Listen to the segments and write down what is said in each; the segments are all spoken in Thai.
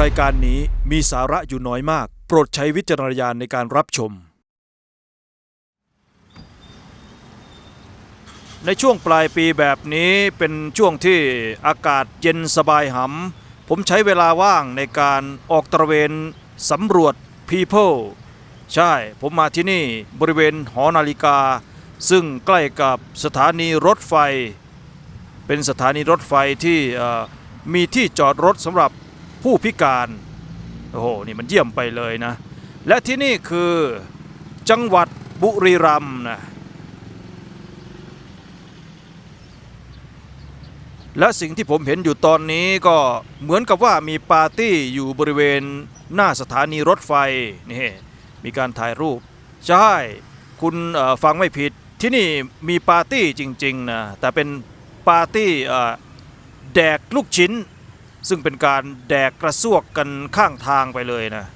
รายการนี้มีสาระอยู่น้อยมาก โปรดใช้วิจารณญาณในการรับชม ในช่วงปลายปีแบบนี้เป็นช่วงที่อากาศเย็นสบายหำ ผมใช้เวลาว่างในการออกตระเวนสำรวจ People ใช่ ผมมาที่นี่บริเวณหอนาฬิกา ซึ่งใกล้กับสถานีรถไฟ เป็นสถานีรถไฟที่มีที่จอดรถสำหรับ ผู้พิการ โอ้โห นี่มันเยี่ยมไปเลยนะ และที่นี่คือจังหวัดบุรีรัมย์นะและสิ่งที่ผมเห็นอยู่ตอนนี้ก็เหมือนกับว่ามีปาร์ตี้อยู่บริเวณหน้าสถานีรถไฟนี่มีการถ่ายรูป ใช่ คุณฟังไม่ผิดที่นี่มีปาร์ตี้จริง ๆ นะ แต่เป็นปาร์ตี้แดกลูกชิ้น ซึ่งเป็นการแดกกระซวกกันข้างทางไปเลยนะ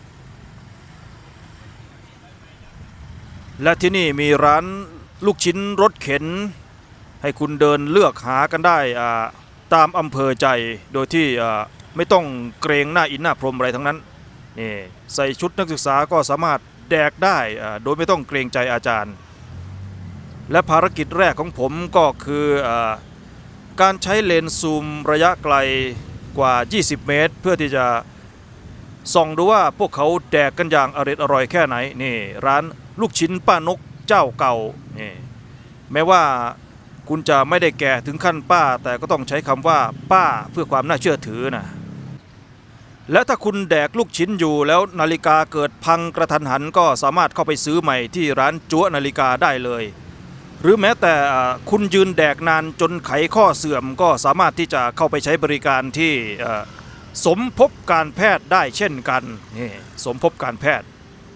และที่นี่มีร้านลูกชิ้นรถเข็น ให้คุณเดินเลือกหากันได้อ่าตามอำเภอใจโดยที่ไม่ต้องเกรงหน้าอินหน้าพรมอะไรทั้งนั้นนี่ใส่ชุดนักศึกษาก็สามารถแดกได้โดยไม่ต้องเกรงใจอาจารย์ และภารกิจแรกของผมก็คืออการใช้เลนส์ซูมระยะไกล กว่า 20 เมตร เพื่อที่จะส่องดูว่าพวกเขาแดกกันอย่างอร่อยอร่อยแค่ไหนนี่ร้านลูกชิ้นป้านกเจ้าเก่านี่แม้ว่าคุณจะไม่ได้แก่ถึงขั้นป้า แต่ก็ต้องใช้คำว่าป้าเพื่อความน่าเชื่อถือนะและถ้าคุณแดกลูกชิ้นอยู่แล้วนาฬิกาเกิดพังกระทันหันก็สามารถเข้าไปซื้อใหม่ที่ร้านจั๊วนาฬิกาได้เลย หรือแม้แต่คุณยืนแดกนานจนไขข้อเสื่อมก็สามารถที่จะเข้าไปใช้บริการที่สมภพการแพทย์ได้เช่นกันนี่สมภพการแพทย์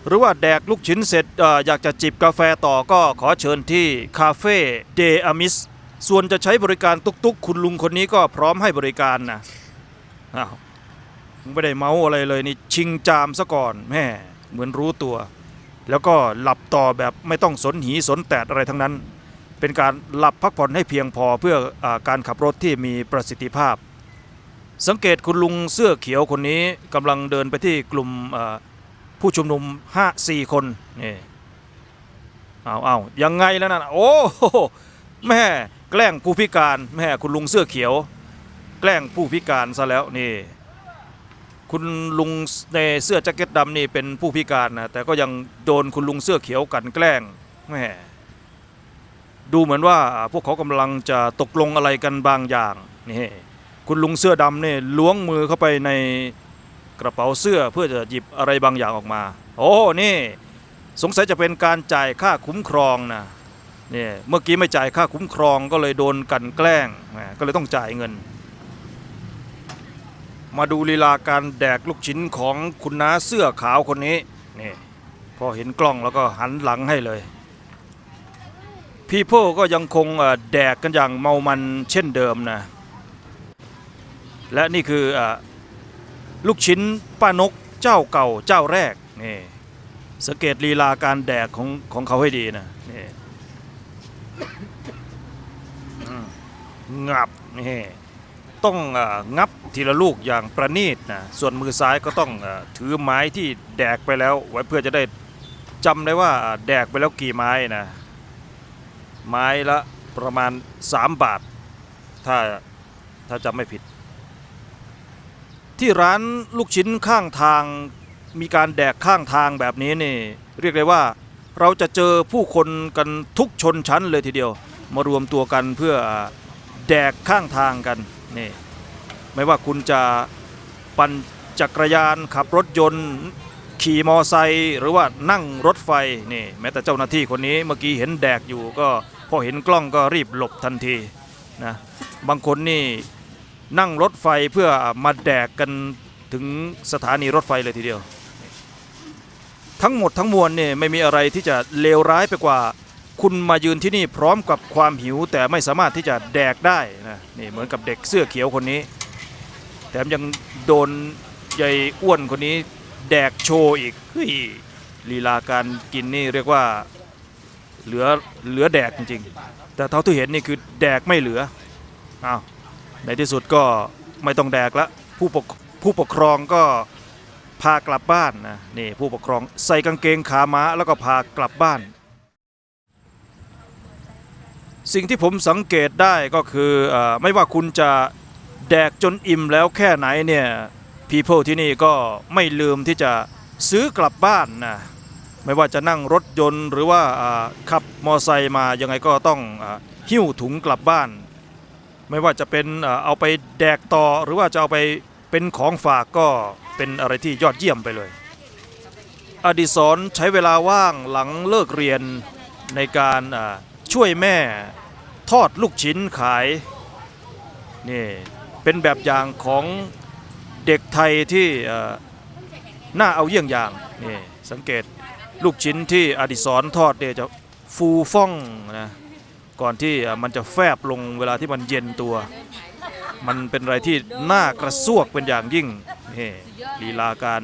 หรือว่าแดกลูกชิ้นเสร็จอออยากจะจิบกาแฟต่อก็ขอเชิญที่คาเฟ่เดอามิสส่วนจะใช้บริการตุกๆ คุณลุงคนนี้ก็พร้อมให้บริการนะอ้าวไม่ได้เมาอะไรเลยนี่ชิงจามซะก่อนแม่เหมือนรู้ตัว แล้วก็หลับต่อแบบไม่ต้องสนหีสนแตดอะไรทั้งนั้น เป็นการหลับพักผ่อนให้เพียงพอเพื่ออการขับรถที่มีประสิทธิภาพ สังเกตคุณลุงเสื้อเขียวคนนี้กำลังเดินไปที่กลุ่มผู้ชุมนุมห้าสี่คนนี่เอาเอายังไงแล้วนะโอ้โหแม่แกล้งผู้พิการแม่คุณลุงเสื้อเขียว แกล้งผู้พิการซะแล้วนี่ คุณลุงในเสื้อแจ็คเก็ตดำนี่เป็นผู้พิการนะแต่ก็ยังโดนคุณลุงเสื้อเขียวกันแกล้งแม่ ดูเหมือนว่าพวกเขากำลังจะตกลงอะไรกันบางอย่างนี่คุณลุงเสื้อดำเนี่ยล้วงมือเข้าไปในกระเป๋าเสื้อเพื่อจะหยิบอะไรบางอย่างออกมา โอ้นี่สงสัยจะเป็นการจ่ายค่าคุ้มครองนะเนี่ยเมื่อกี้ไม่จ่ายค่าคุ้มครองก็เลยโดนกันแกล้งก็เลยต้องจ่ายเงิน มาดูลีลาการแดกลูกชิ้นของคุณน้าเสื้อขาวคนนี้นี่พอเห็นกล้องแล้วก็หันหลังให้เลย พีโพก็ยังคงแดกกันอย่างเมามันเช่นเดิมนะ และนี่คืออลูกชิ้นป้านกเจ้าเก่าเจ้าแรกนี่สังเกตลีลาการแดกของของเขาให้ดีนะนี่งับนี่ต้ององับทีละลูกอย่างประณีตนะส่วนมือซ้ายก็ต้องอถือไม้ที่แดกไปแล้ว ไว้เพื่อจะได้จำได้ว่าแดกไปแล้วกี่ไม้นะ ไม้ละประมาณ 3 บาท ถ้าถ้าจำไม่ผิด ที่ร้านลูกชิ้นข้างทางมีการแดกข้างทางแบบนี้นี่ เรียกได้ว่าเราจะเจอผู้คนกันทุกชนชั้นเลยทีเดียว มารวมตัวกันเพื่อแดกข้างทางกันนี่ไม่ว่าคุณจะปั่นจักรยานขับรถยนต์ ขี่มอไซค์หรือว่านั่งรถไฟนี่แม้แต่เจ้าหน้าที่คนนี้เมื่อกี้เห็นแดกอยู่ก็ พอเห็นกล้องก็รีบหลบทันทีนะบางคนนี่นั่งรถไฟเพื่อมาแดกกันถึงสถานีรถไฟเลยทีเดียว ทั้งหมดทั้งมวลเนี่ยไม่มีอะไรที่จะเลวร้ายไปกว่า คุณมายืนที่นี่พร้อมกับความหิว แต่ไม่สามารถที่จะแดกได้นะนี่เหมือนกับเด็กเสื้อเขียวคนนี้ แถมยังโดนใหญ่อ้วนคนนี้แดกโชว์อีกเฮ้ยลีลาการกินนี่เรียกว่า เหลือเหลือแดกจริงๆ แต่เท่าที่เห็นนี่คือแดกไม่เหลืออ้าวในที่สุดก็ไม่ต้องแดกละผู้ปกผู้ปกครองก็พากลับบ้านนะนี่ผู้ปกครองใส่กางเกงขาม้าแล้วก็พากลับบ้าน สิ่งที่ผมสังเกตได้ก็คือเออไม่ว่าคุณจะแดกจนอิ่มแล้วแค่ไหนเนี่ย people ที่นี่ก็ไม่ลืมที่จะซื้อกลับบ้านนะ ไม่ว่าจะนั่งรถยนต์ หรือว่าขับมอไซค์มายังไงก็ต้องหิ้วถุงกลับบ้าน ไม่ว่าจะเป็นเอาไปแดกต่อหรือว่าจะเอาไปเป็นของฝากก็เป็นอะไรที่ยอดเยี่ยมไปเลย อดิศรใช้เวลาว่างหลังเลิกเรียนในการช่วยแม่ทอดลูกชิ้นขายนี่เป็นแบบอย่างของเด็กไทยที่น่าเอาเยี่ยงอย่างนี่สังเกต ลูกชิ้นที่อดิศรทอดเนี่ยจะฟูฟ่องนะก่อนที่มันจะแฟบลงเวลาที่มันเย็นตัว มันเป็นอะไรที่น่ากระซวกเป็นอย่างยิ่งนี่ลีลาการ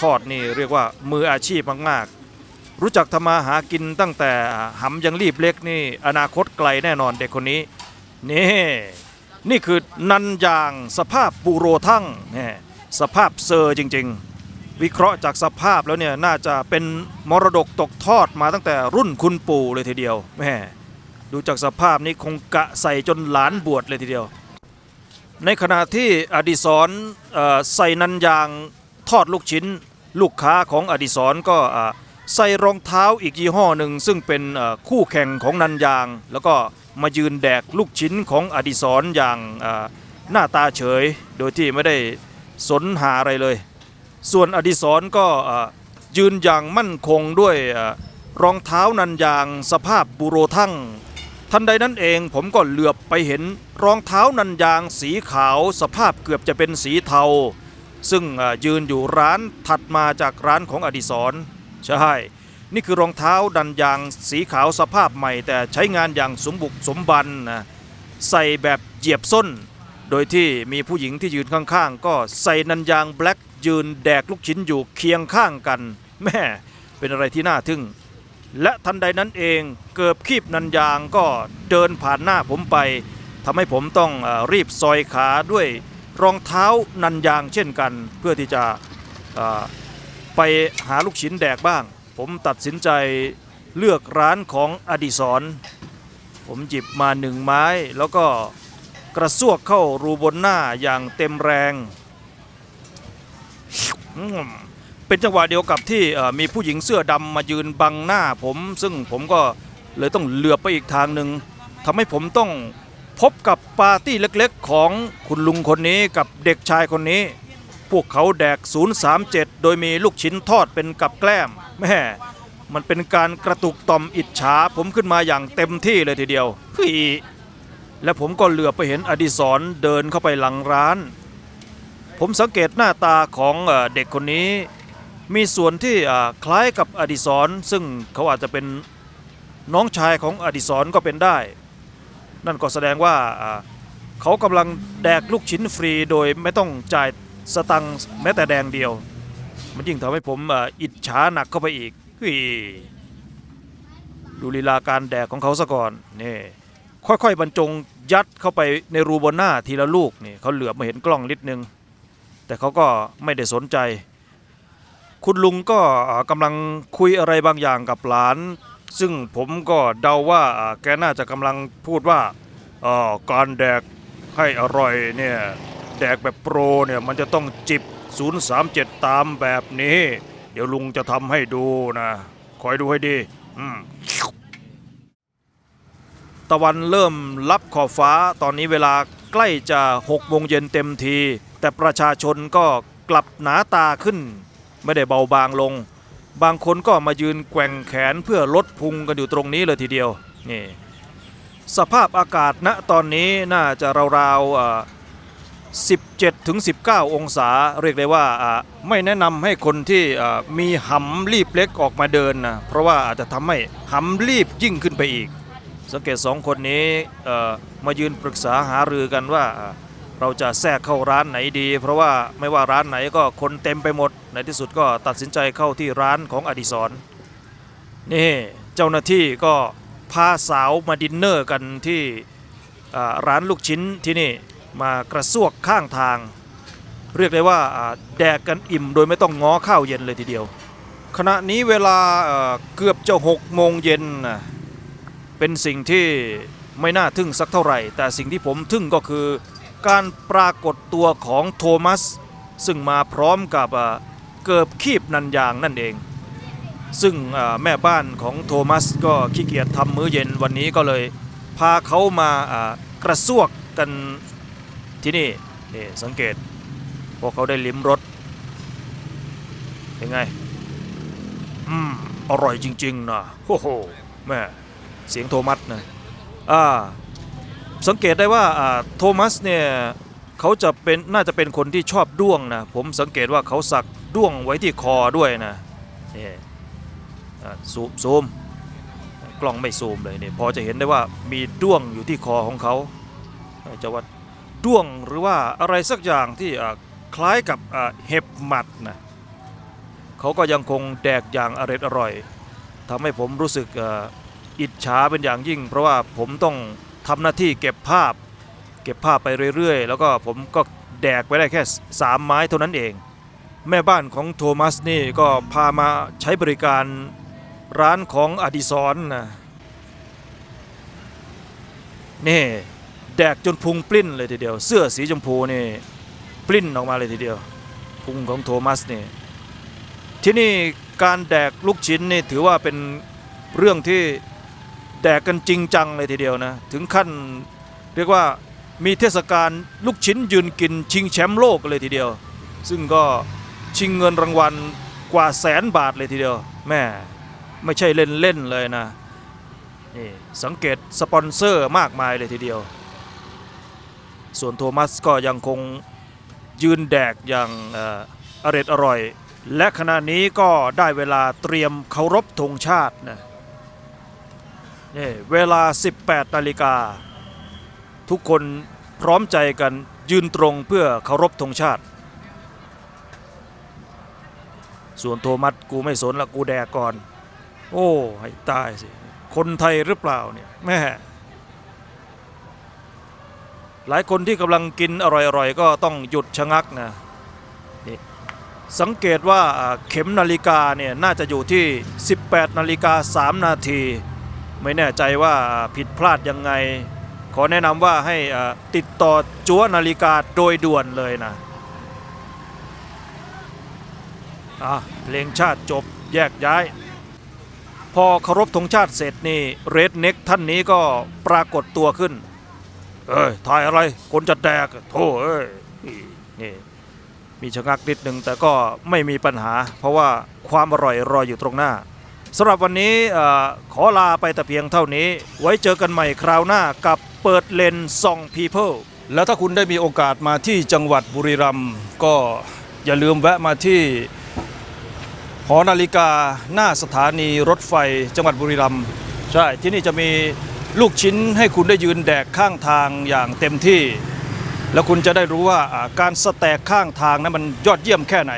ทอดนี่เรียกว่ามืออาชีพมากๆ รู้จักทำมาหากินตั้งแต่หำยังรีบเล็กนี่อนาคตไกลแน่นอนเด็กคนนี้นี่นี่คือนันยางสภาพบูโรทั้งนี่สภาพเซอร์จริง ๆ วิเคราะห์จากสภาพแล้วเนี่ยน่าจะเป็นมรดกตกทอดมาตั้งแต่รุ่นคุณปู่เลยทีเดียวแม่ดูจากสภาพนี้คงกะใส่จนหลานบวชเลยทีเดียว ในขณะที่อดิศรใส่นันยางทอดลูกชิ้น ลูกค้าของอดิศรก็ใส่รองเท้าอีกยี่ห้อหนึ่ง ซึ่งเป็นคู่แข่งของนันยาง แล้วก็มายืนแดกลูกชิ้นของอดิศรอย่างหน้าตาเฉย โดยที่ไม่ได้สนหาอะไรเลย ส่วนอดิศรก็ยืนอย่างมั่นคงด้วยรองเท้านันยางสภาพบูโรทั้งทันใดนั้นเองผมก็เหลือบไปเห็นรองเท้านันยางสีขาวสภาพเกือบจะเป็นสีเทา ซึ่งยืนอยู่ร้านถัดมาจากร้านของอดิศรใช่ นี่คือรองเท้าดันยางสีขาวสภาพใหม่ แต่ใช้งานอย่างสมบุกสมบันนะใส่แบบเหยียบส้น โดยที่มีผู้หญิงที่ยืนข้างๆ ก็ใส่นันยางแบล็กยืนแดกลูกชิ้นอยู่เคียงข้างกัน แม่เป็นอะไรที่น่าทึ่ง และทันใดนั้นเองเกิบคีบนันยางก็เดินผ่านหน้าผมไปทำให้ผมต้องอรีบซอยขาด้วยรองเท้านันยางเช่นกัน เพื่อที่จะไปหาลูกชิ้นแดกบ้าง ผมตัดสินใจเลือกร้านของอดิศร ผมหยิบมาหนึ่งไม้แล้วก็ กระซวกเข้ารูบนหน้าอย่างเต็มแรง เป็นจังหวะเดียวกับที่มีผู้หญิงเสื้อดำมายืนบังหน้าผม ซึ่งผมก็เลยต้องเหลือบไปอีกทางหนึ่งทำให้ผมต้องพบกับปาร์ตี้เล็กๆ ของคุณลุงคนนี้กับเด็กชายคนนี้ พวกเขาแดก 037 โดยมีลูกชิ้นทอดเป็นกับแกล้มแม่มันเป็นการกระตุกต่อมอิจฉาผมขึ้นมาอย่างเต็มที่เลยทีเดียวเฮ้ย และผมก็เหลือบไปเห็นอดิศรเดินเข้าไปหลังร้าน ผมสังเกตหน้าตาของเด็กคนนี้ มีส่วนที่คล้ายกับอดิศรซึ่งเขาอาจจะเป็นน้องชายของอดิศรก็เป็นได้ นั่นก็แสดงว่าเขากำลังแดกลูกชิ้นฟรีโดยไม่ต้องจ่ายสตังค์แม้แต่แดงเดียว มันยิ่งทำให้ผมอิจฉาหนักเข้าไปอีกดูลีลาการแดกของเขาซะก่อนนี่ ค่อยๆบรรจงยัดเข้าไปในรูบนหน้าทีละลูกนี่เขาเหลือบมาเห็นกล้องนิดนึง แต่เขาก็ไม่ได้สนใจ คุณลุงก็กำลังคุยอะไรบางอย่างกับหลาน ซึ่งผมก็เดาว่าแกน่าจะกำลังพูดว่าอ่าการแดกให้อร่อยเนี่ยแดกแบบโปรเนี่ยมันจะต้องจิบ 037 ตามแบบนี้ เดี๋ยวลุงจะทำให้ดูนะ คอยดูให้ดี อืม ตะวันเริ่มลับขอบฟ้าตอนนี้เวลาใกล้จะ6โมงเย็นเต็มที แต่ประชาชนก็กลับหนาตาขึ้น ไม่ได้เบาบางลง บางคนก็มายืนแกว่งแขนเพื่อลดพุงกันอยู่ตรงนี้เลยทีเดียวนี่สภาพอากาศณตอนนี้น่าจะราวๆ 17ถึง19 องศา เรียกได้ว่าไม่แนะนำให้คนที่มีหำรีบเล็กออกมาเดินนะเพราะว่าอาจจะทำให้หำรีบยิ่งขึ้นไปอีก สังเกตสองคนนี้มายืนปรึกษาหารือกันว่าเราจะแทรกเข้าร้านไหนดี เพราะว่าไม่ว่าร้านไหนก็คนเต็มไปหมด ในที่สุดก็ตัดสินใจเข้าที่ร้านของอดิศรนี่เจ้าหน้าที่ก็พาสาวมาดินเนอร์กันที่ร้านลูกชิ้นที่นี่มากระซวกข้างทาง เรียกได้ว่าแดกกันอิ่มโดยไม่ต้องง้อข้าวเย็นเลยทีเดียว ขณะนี้เวลาเอ่อเกือบจะหกโมงเย็นนะ เป็นสิ่งที่ไม่น่าทึ่งสักเท่าไหร่ แต่สิ่งที่ผมทึ่งก็คือ การปรากฏตัวของโทมัส ซึ่งมาพร้อมกับเกิบคีบนันยางนั่นเอง ซึ่งแม่บ้านของโทมัสก็ขี้เกียจทำมื้อเย็นวันนี้ก็เลย พาเขามาอ่ากระซวกกันที่นี่นี่สังเกตพวกเขาได้ลิ้มรสเป็นไง อืม อร่อยจริง ๆ นะโอ้โห แม่ เสียงโทมัสนะอ่าสังเกตได้ว่าอ่าโทมัสเนี่ยเขาจะเป็นน่าจะเป็นคนที่ชอบด้วงนะผมสังเกตว่าเขาสักด้วงไว้ที่คอด้วยนะนี่อ่าซูมซูมกล้องไม่ซูมเลยเนี่ยพอจะเห็นได้ว่ามีด้วงอยู่ที่คอของเขาเอ่อจะว่าด้วงหรือว่าอะไรสักอย่างที่คล้ายกับเห็บหมัดนะเขาก็ยังคงแดกอย่างอร่อยอร่อยทำให้ผมรู้สึก อิจฉาเป็นอย่างยิ่ง เพราะว่าผมต้องทำหน้าที่เก็บภาพ เก็บภาพไปเรื่อยๆ แล้วก็ผมก็แดกไปได้แค่สามไม้เท่านั้นเอง แม่บ้านของโทมัสนี่ก็พามาใช้บริการร้านของอดิศรนนะนี่แดกจนพุงปลิ้นเลยทีเดียว เสื้อสีชมพูนี่ปลิ้นออกมาเลยทีเดียว พุงของโทมัสนี่ที่นี่การแดกลูกชิ้นนี่ถือว่าเป็นเรื่องที่ แดกกันจริงจังเลยทีเดียวนะถึงขั้นเรียกว่ามีเทศกาลลูกชิ้นยืนกินชิงแชมป์โลกเลยทีเดียว ซึ่งก็ชิงเงินรางวัลกว่าแสนบาทเลยทีเดียวแม่ไม่ใช่เล่นๆเลยนะนี่สังเกตสปอนเซอร์มากมายเลยทีเดียว ส่วนโทมัสก็ยังคงยืนแดกอย่างเอ่ออร็ดอร่อย และขณะนี้ก็ได้เวลาเตรียมเคารพธงชาตินะ นี่เวลา 18นาฬิกา ทุกคนพร้อมใจกันยืนตรงเพื่อเคารพธงชาติ ส่วนโทมัสกูไม่สนละกูแดกก่อน โอ้ให้ตายสิ คนไทยหรือเปล่าเนี่ยแม่หลายคนที่กำลังกินอร่อยๆ ก็ต้องหยุดชะงักนะนี่สังเกตว่าเข็มนาฬิกาเนี่ยน่าจะอยู่ที่ 18นาฬิกา3นาที ไม่แน่ใจว่าผิดพลาดยังไง ขอแนะนำว่าให้ติดต่อจัวนาฬิกาโดยด่วนเลยนะอะเพลงชาติจบแยกย้าย พอเคารพธงชาติเสร็จนี่เรดเน็กท่านนี้ก็ปรากฏตัวขึ้น เอ้ยถ่ายอะไรคนจะแดกโธ่เอ้ยนี่มีชะงักนิดหนึ่งแต่ก็ไม่มีปัญหา เพราะว่าความอร่อยรออยู่ตรงหน้า สำหรับวันนี้ขอลาไปแต่เพียงเท่านี้ ไว้เจอกันใหม่คราวหน้ากับเปิดเลนซองพีเพิลแล้วถ้าคุณได้มีโอกาสมาที่จังหวัดบุรีรัมย์ก็อย่าลืมแวะมาที่หอนาฬิกาหน้าสถานีรถไฟจังหวัดบุรีรัมย์ใช่ที่นี่จะมีลูกชิ้นให้คุณได้ยืนแดกข้างทางอย่างเต็มที่ แล้วคุณจะได้รู้ว่าอ่าการสแต็กข้างทางนั้นมันยอดเยี่ยมแค่ไหน